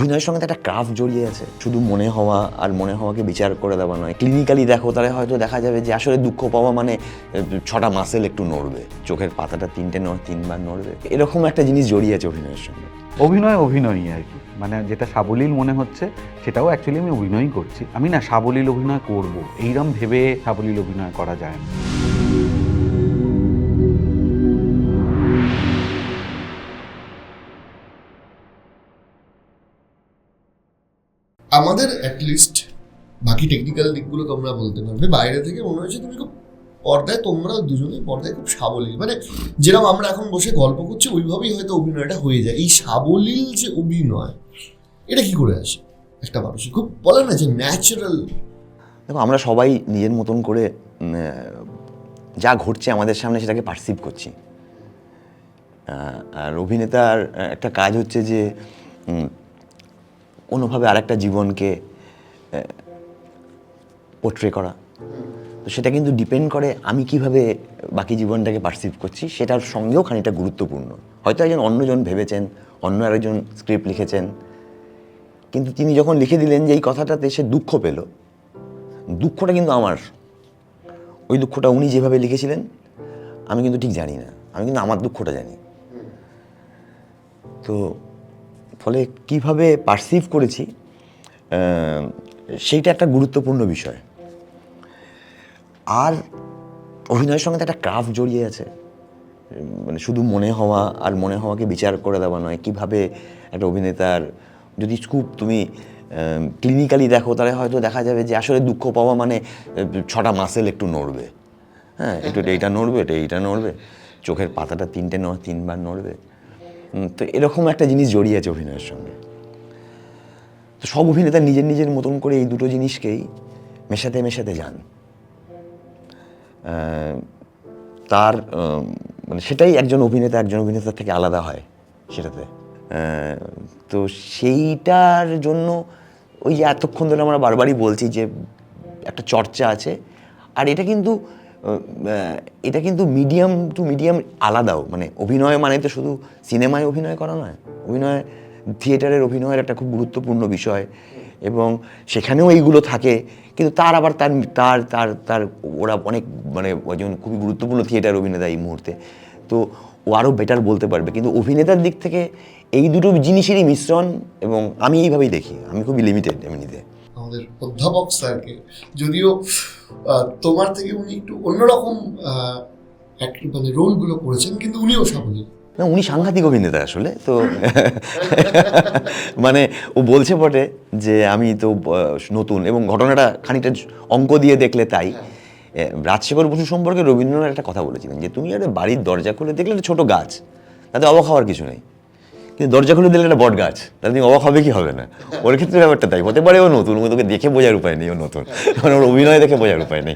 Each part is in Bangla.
অভিনয়ের সঙ্গে একটা ক্রাফট জড়িয়ে আছে। শুধু মনে হওয়া আর মনে হওয়াকে বিচার করে দেওয়া নয়। ক্লিনিক্যালি দেখো, তাহলে হয়তো দেখা যাবে যে আসলে দুঃখ পাওয়া মানে ছটা মাসেল একটু নড়বে। চোখের পাতাটা তিনটে নড়, তিনবার নড়বে। এরকম একটা জিনিস জড়িয়ে আছে অভিনয়ের সঙ্গে। অভিনয় অভিনয়ই আর কি। মানে যেটা সাবলীল মনে হচ্ছে, সেটাও অ্যাকচুয়ালি আমি অভিনয়ই করছি। আমি না সাবলীল অভিনয় করব। এইরকম ভেবে সাবলীল অভিনয় করা যায় না। আমাদের অ্যাটলিস্ট বাকি টেকনিক্যাল দিকগুলো তোমরা বলতে পারবে। বাইরে থেকে মনে হয়েছে তুমি খুব পর্দায়, তোমরা দুজনেই পর্দায় খুব সাবলীল। মানে যেরকম আমরা এখন বসে গল্প করছি, ওইভাবেই হয়তো অভিনয়টা হয়ে যায়। এই সাবলীল যে অভিনয়, এটা কি করে আসে? একটা মানুষের খুব বলে না যে ন্যাচারাল দেখো, আমরা সবাই নিজের মতন করে যা ঘটছে আমাদের সামনে সেটাকে পারসিভ করছি। আর অভিনেতার একটা কাজ হচ্ছে যে কোনোভাবে আরেকটা জীবনকে পোট্রে করা। তো সেটা কিন্তু ডিপেন্ড করে আমি কীভাবে বাকি জীবনটাকে পারসিভ করছি, সেটার সঙ্গেও খানিকটা গুরুত্বপূর্ণ। হয়তো একজন অন্যজন ভেবেছেন, অন্য আরেকজন স্ক্রিপ্ট লিখেছেন, কিন্তু তিনি যখন লিখে দিলেন যে এই কথাটাতে সে দুঃখ পেল। দুঃখটা কিন্তু আমার। ওই দুঃখটা উনি যেভাবে লিখেছিলেন, আমি কিন্তু ঠিক জানি না। আমি কিন্তু আমার দুঃখটা জানি। তো ফলে কীভাবে পারসিভ করেছি সেইটা একটা গুরুত্বপূর্ণ বিষয়। আর অভিনয়ের সঙ্গে একটা ক্রাফট জড়িয়ে আছে। মানে শুধু মনে হওয়া আর মনে হওয়াকে বিচার করে দেওয়া নয়, কীভাবে একটা অভিনেতার যদি স্কুপ তুমি ক্লিনিক্যালি দেখো, তাহলে হয়তো দেখা যাবে যে আসলে দুঃখ পাওয়া মানে ছটা মাসেল একটু নড়বে। হ্যাঁ একটু এটা নড়বে, এটা এইটা নড়বে, চোখের পাতাটা তিনটে নড় তিনবার নড়বে। তো এরকম একটা জিনিস জড়িয়ে আছে অভিনয়ের সঙ্গে। তো সব অভিনেতা নিজের নিজের মতন করে এই দুটো জিনিসকেই মেশাতে মেশাতে যান। তার মানে সেটাই একজন অভিনেতা একজন অভিনেতার থেকে আলাদা হয় সেটাতে। তো সেইটার জন্য ওই যে এতক্ষণ ধরে আমরা বারবারই বলছি যে একটা চর্চা আছে। আর এটা কিন্তু এটা কিন্তু মিডিয়াম টু মিডিয়াম আলাদাও। মানে অভিনয় মানে তো শুধু সিনেমায় অভিনয় করা নয়। অভিনয় থিয়েটারের অভিনয়ের একটা খুব গুরুত্বপূর্ণ বিষয়। এবং সেখানেও এইগুলো থাকে। কিন্তু তার আবার তার তার তার তার ওরা অনেক মানে একজন খুবই গুরুত্বপূর্ণ থিয়েটার অভিনেতা এই মুহূর্তে। তো ও আরও বেটার বলতে পারবে। কিন্তু অভিনেতার দিক থেকে এই দুটো জিনিসেরই মিশ্রণ এবং আমি এইভাবেই দেখি। আমি খুবই লিমিটেড এমনিতে। আমাদের অধ্যাপক স্যারকে। যদিও তোমার থেকে উনি একটু অন্যরকম মানে রোলগুলো করেছেন কিন্তু উনিও সাবলীল না উনি সাংঘাতিক অভিনেতা আসলে তো মানে ও বলছে বটে যে আমি তো নতুন এবং ঘটনাটা খানিকটা অঙ্ক দিয়ে দেখলে তাই। এ, রাজশেখর বসু সম্পর্কে রবীন্দ্রনাথ একটা কথা বলেছিলেন যে তুমি একটা বাড়ির দরজা খুলে দেখলে একটা ছোট গাছ তাতে অবাক হওয়ার কিছু নেই। কিন্তু দরজা খুলে দিলে একটা বট গাছ? তাহলে তুমি অবাক হবে কি হবে না? ওর ক্ষেত্রে ব্যাপারটা তাই। হতে পারে ও নতুন তোকে দেখে বোঝার উপায় নেই ও নতুন। মানে ওর অভিনয় দেখে বোঝার উপায় নেই।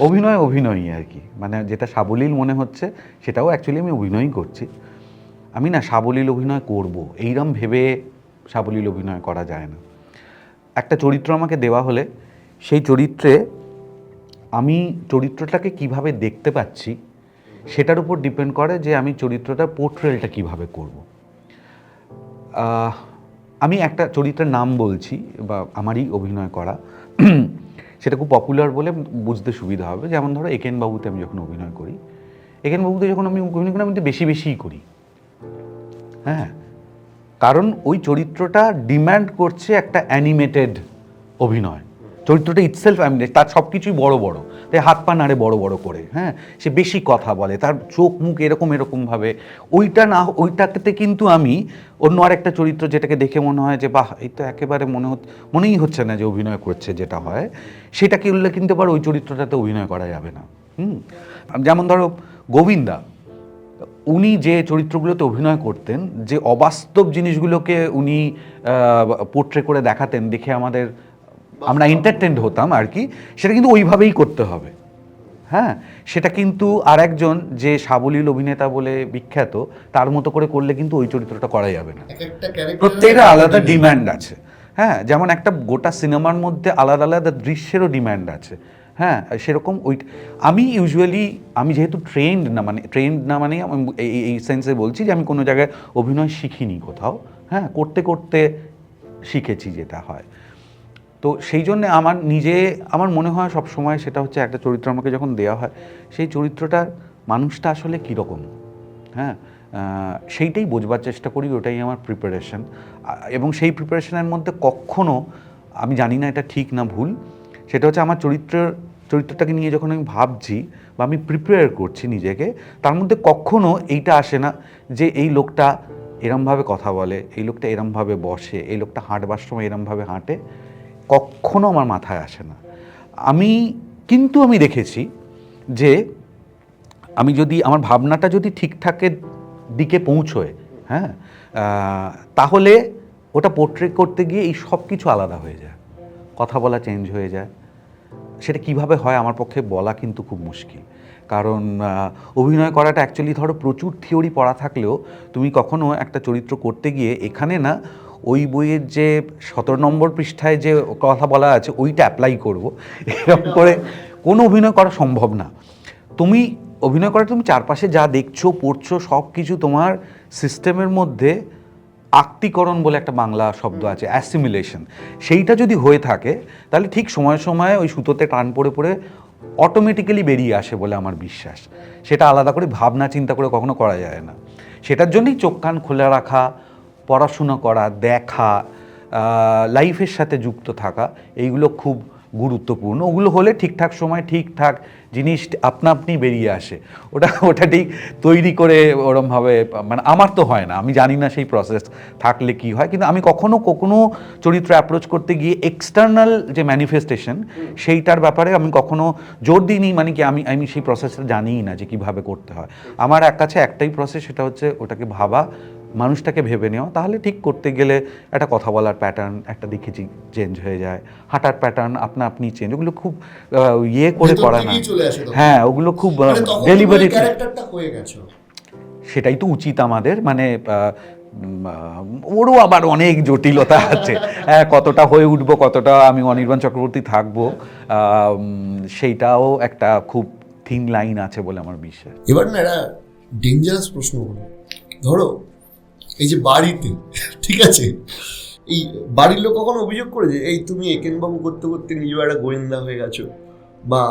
অভিনয় অভিনয়ই আর কি। মানে যেটা সাবলীল মনে হচ্ছে, সেটাও অ্যাকচুয়ালি আমি অভিনয়ই করছি। আমি না সাবলীল অভিনয় করব। এইরম ভেবে সাবলীল অভিনয় করা যায় না। একটা চরিত্র আমাকে দেওয়া হলে, সেই চরিত্রে আমি চরিত্রটাকে কীভাবে দেখতে পাচ্ছি সেটার উপর ডিপেন্ড করে যে আমি চরিত্রটার পোর্ট্রেলটা কীভাবে করব। আমি একটা চরিত্রের নাম বলছি বা আমারই অভিনয় করা। সেটা খুব পপুলার বলে বুঝতে সুবিধা হবে। যেমন ধরো একেন বাবুতে আমি যখন অভিনয় করি, একেন বাবুতে যখন আমি অভিনয় করি, আমি তো বেশি বেশিই করি। হ্যাঁ কারণ ওই চরিত্রটা ডিম্যান্ড করছে একটা অ্যানিমেটেড অভিনয়। চরিত্রটা ইটসেলফ অ্যানিমেটেড তার সব কিছুই বড় বড়। তাই হাত পা নাড়ে বড় বড় করে হ্যাঁ? সে বেশি কথা বলে, তার চোখ মুখ এরকম এরকমভাবে ওইটা না, ওইটাতে কিন্তু আমি অন্য আরেকটা চরিত্র যেটাকে দেখে মনে হয় যে, বাহ, এই তো একেবারে মনে মনেই হচ্ছে না যে, অভিনয় করছে যেটা হয়। সেটাকে উল্লেখ কিন্তু আবার ওই চরিত্রটাতে অভিনয় করা যাবে না। হুম? যেমন ধরো, গোবিন্দা, উনি যে চরিত্রগুলোতে অভিনয় করতেন, যে অবাস্তব জিনিসগুলোকে উনি পোর্ট্রে করে দেখাতেন, দেখে আমাদের আমরা এন্টারটেন্ড হতাম আর কি। সেটা কিন্তু ওইভাবেই করতে হবে। হ্যাঁ? সেটা কিন্তু আর একজন যে সাবলীল অভিনেতা বলে বিখ্যাত তার মতো করে করলে কিন্তু ওই চরিত্রটা করা যাবে না। প্রত্যেকটা আলাদা ডিমান্ড আছে। হ্যাঁ? যেমন একটা গোটা সিনেমার মধ্যে আলাদা আলাদা দৃশ্যেরও ডিম্যান্ড আছে। হ্যাঁ? সেরকম ওই আমি ইউজুয়ালি আমি যেহেতু ট্রেন্ড না মানে ট্রেন্ড না মানে আমি এই এই সেন্সে বলছি যে আমি কোনো জায়গায় অভিনয় শিখিনি কোথাও। হ্যাঁ? করতে করতে শিখেছি যেটা হয়। তো সেই জন্যে আমার নিজে, আমার মনে হয় সব সময় সেটা হচ্ছে একটা চরিত্র আমাকে যখন দেওয়া হয়, সেই চরিত্রটার মানুষটা আসলে কীরকম? হ্যাঁ? সেইটাই বোঝবার চেষ্টা করি, ওটাই আমার প্রিপারেশন এবং সেই প্রিপারেশনের মধ্যে কখনো, আমি জানি না এটা ঠিক না ভুল, সেটা হচ্ছে আমার চরিত্রের, চরিত্রটাকে নিয়ে যখন আমি ভাবছি বা আমি প্রিপেয়ার করছি নিজেকে, তার মধ্যে কখনো এইটা আসে না যে এই লোকটা এরমভাবে কথা বলে, এই লোকটা এরমভাবে বসে, এই লোকটা হাঁটবার সময় এরমভাবে হাঁটে। কখনো আমার মাথায় আসে না। আমি, কিন্তু আমি দেখেছি যে আমি যদি, আমার ভাবনাটা যদি ঠিকঠাকের দিকে পৌঁছয় হ্যাঁ তাহলে ওটা পোর্ট্রেট করতে গিয়ে এই সব কিছু আলাদা হয়ে যায়। কথা বলা চেঞ্জ হয়ে যায়। সেটা কীভাবে হয় আমার পক্ষে বলা কিন্তু খুব মুশকিল। কারণ অভিনয় করাটা অ্যাকচুয়ালি ধরো প্রচুর থিওরি পড়া থাকলেও তুমি কখনো একটা চরিত্র করতে গিয়ে এখানে না ওই বইয়ের যে সতেরো নম্বর পৃষ্ঠায় যে কথা বলা আছে ওইটা অ্যাপ্লাই করব। এরকম করে কোনো অভিনয় করা সম্ভব না। তুমি অভিনয় করে তুমি চারপাশে যা দেখছ পড়ছো সব কিছু তোমার সিস্টেমের মধ্যে আক্তিকরণ বলে একটা বাংলা শব্দ আছে অ্যাসিমিলেশন সেইটা যদি হয়ে থাকে তাহলে ঠিক সময় সময়ে ওই সুতোতে টান পড়ে পড়ে অটোমেটিক্যালি বেরিয়ে আসে বলে আমার বিশ্বাস। সেটা আলাদা করে ভাবনা চিন্তা করে কখনো করা যায় না। সেটার জন্যই চোখ কান খোলা রাখা পড়াশোনা করা দেখা লাইফের সাথে যুক্ত থাকা এইগুলো খুব গুরুত্বপূর্ণ। ওগুলো হলে ঠিকঠাক সময় ঠিকঠাক জিনিস আপনা আপনি বেরিয়ে আসে। ওটা ওটা ঠিক তৈরি করে ওরমভাবে মানে আমার তো হয় না। আমি জানি না সেই প্রসেস থাকলে কি হয়। কিন্তু আমি কখনো কখনো চরিত্র অ্যাপ্রোচ করতে গিয়ে এক্সটার্নাল যে ম্যানিফেস্টেশন সেইটার ব্যাপারে আমি কখনো জোর দিইনি। মানে কি আমি আমি সেই প্রসেসটা জানিই না যে কীভাবে করতে হয়। আমার এক কাছে একটাই প্রসেস সেটা হচ্ছে ওটাকে ভাবা মানুষটাকে ভেবে নেওয়া তাহলে ঠিক করতে গেলে একটা কথা বলার প্যাটার্ন একটা দিকে চেঞ্জ হয়ে যায়। হাঁটার প্যাটার্ন আপনা আপনি চেঞ্জ ওগুলো খুব ইয়ে করে করা না। হ্যাঁ ওগুলো খুব মানে ডেলিভারি গেছো। সেটাই তো উচিত আমাদের মানে ওরও আবার অনেক জটিলতা আছে। হ্যাঁ কতটা হয়ে উঠবো কতটা আমি অনির্বাণ চক্রবর্তী থাকব সেইটাও একটা খুব থিন লাইন আছে বলে আমার বিশ্বাস। এবার না একটা ডেঞ্জারাস প্রশ্ন হলো। ধরো এই যে বাড়িতে ঠিক আছে? এই বাড়ির লোক কখনো অভিযোগ করে যে এই তুমি একেনবাবু করতে করতে নিজেও একটা গোয়েন্দা হয়ে গেছো? বা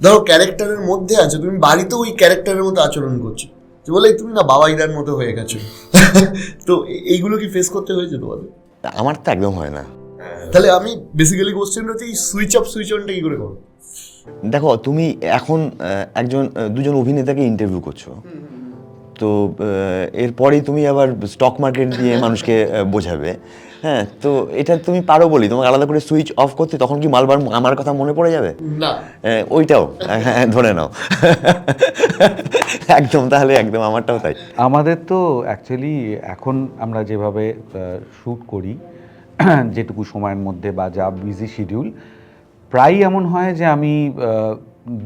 ধরো ক্যারেক্টারের মধ্যে আছো তুমি বাড়িতেও ওই ক্যারেক্টারের মতো আচরণ করছ। যে বলে "এই তুমি না বাবা বাবাইদার মতো হয়ে গেছো। তো এইগুলো কি ফেস করতে হয়েছে তোমাদের? আমার তো একদম হয় না। তাহলে আমি বেসিক্যালি কোশ্চেন হচ্ছে এই সুইচ অফ সুইচ অনটা কি করে করো দেখো তুমি এখন একজন দুজন অভিনেতাকে ইন্টারভিউ করছ। তো এরপরেই তুমি আবার স্টক মার্কেট দিয়ে মানুষকে বোঝাবে। হ্যাঁ তো এটা তুমি পারো বলি তোমাকে আলাদা করে সুইচ অফ করতে তখন কি মালবার আমার কথা মনে পড়ে যাবে? না। ওইটাও হ্যাঁ ধরে নাও। একদম তাহলে একদম আমারটাও তাই। আমাদের তো অ্যাকচুয়ালি এখন আমরা যেভাবে শ্যুট করি যেটুকু সময়ের মধ্যে বা যা বিজি শিডিউল প্রায় এমন হয় যে আমি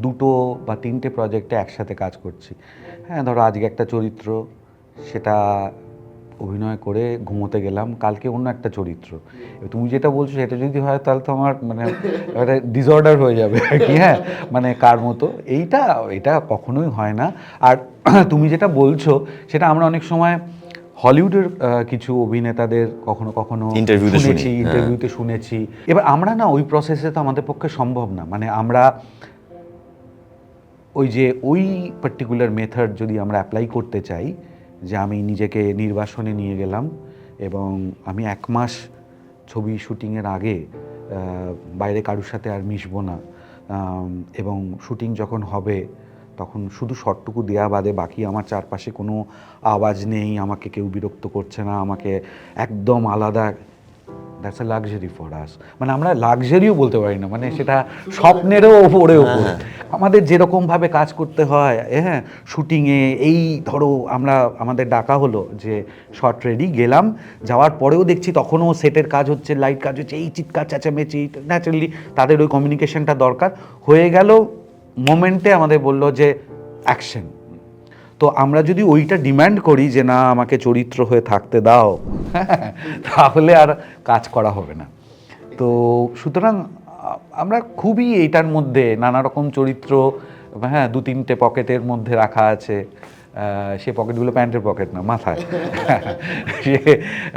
দুটো বা তিনটে প্রজেক্টে একসাথে কাজ করছি। হ্যাঁ ধরো আজকে একটা চরিত্র সেটা অভিনয় করে ঘুমোতে গেলাম কালকে অন্য একটা চরিত্র। এবার তুমি যেটা বলছো সেটা যদি হয় তাহলে তো আমার মানে একটা ডিসঅর্ডার হয়ে যাবে আর কি হ্যাঁ? মানে কার মতো? এইটা এটা কখনোই হয় না। আর তুমি যেটা বলছো সেটা আমরা অনেক সময় হলিউডের কিছু অভিনেতাদের কখনো কখনো Interview-তে শুনেছি হ্যাঁ। ইন্টারভিউতে শুনেছি। এবার আমরা না ওই প্রসেসে তো আমাদের পক্ষে সম্ভব না। মানে আমরা ওই যে ওই পার্টিকুলার মেথড যদি আমরা অ্যাপ্লাই করতে চাই যে আমি নিজেকে নির্বাসনে নিয়ে গেলাম এবং আমি এক মাস ছবি শুটিংয়ের আগে বাইরে কারুর সাথে আর মিশবো না এবং শুটিং যখন হবে তখন শুধু শর্টটুকু দেওয়া বাদে বাকি আমার চারপাশে কোনো আওয়াজ নেই আমাকে কেউ বিরক্ত করছে না আমাকে একদম আলাদা that's a luxury for us মানে আমরা লাক্সারিও বলতে পারি না মানে সেটা স্বপ্নেরও ওপরে ওপরে আমাদের যেরকমভাবে কাজ করতে হয় হ্যাঁ শুটিংয়ে এই ধরো আমরা, আমাদের ডাকা হলো যে শর্ট রেডি গেলাম, যাওয়ার পরেও দেখছি তখনও সেটের কাজ হচ্ছে লাইট কাজ হচ্ছে, এই চিৎকার, চেঁচামেচি ন্যাচারালি তাদের ওই কমিউনিকেশনটা দরকার। হয়ে গেল মোমেন্টে আমাদের বলল যে অ্যাকশন তো আমরা যদি ওইটা ডিম্যান্ড করি যে না, আমাকে চরিত্র হয়ে থাকতে দাও, তাহলে আর কাজ করা হবে না। তো সুতরাং আমরা খুবই এটার মধ্যে নানা রকম চরিত্র হ্যাঁ দু তিনটে পকেটের মধ্যে রাখা আছে। সে পকেটগুলো প্যান্টের পকেট না মাথায় সে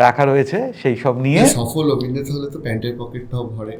রাখা রয়েছে, সেই সব নিয়ে সফল অভিনেতা হলে তো প্যান্টের পকেটটাও ভরে।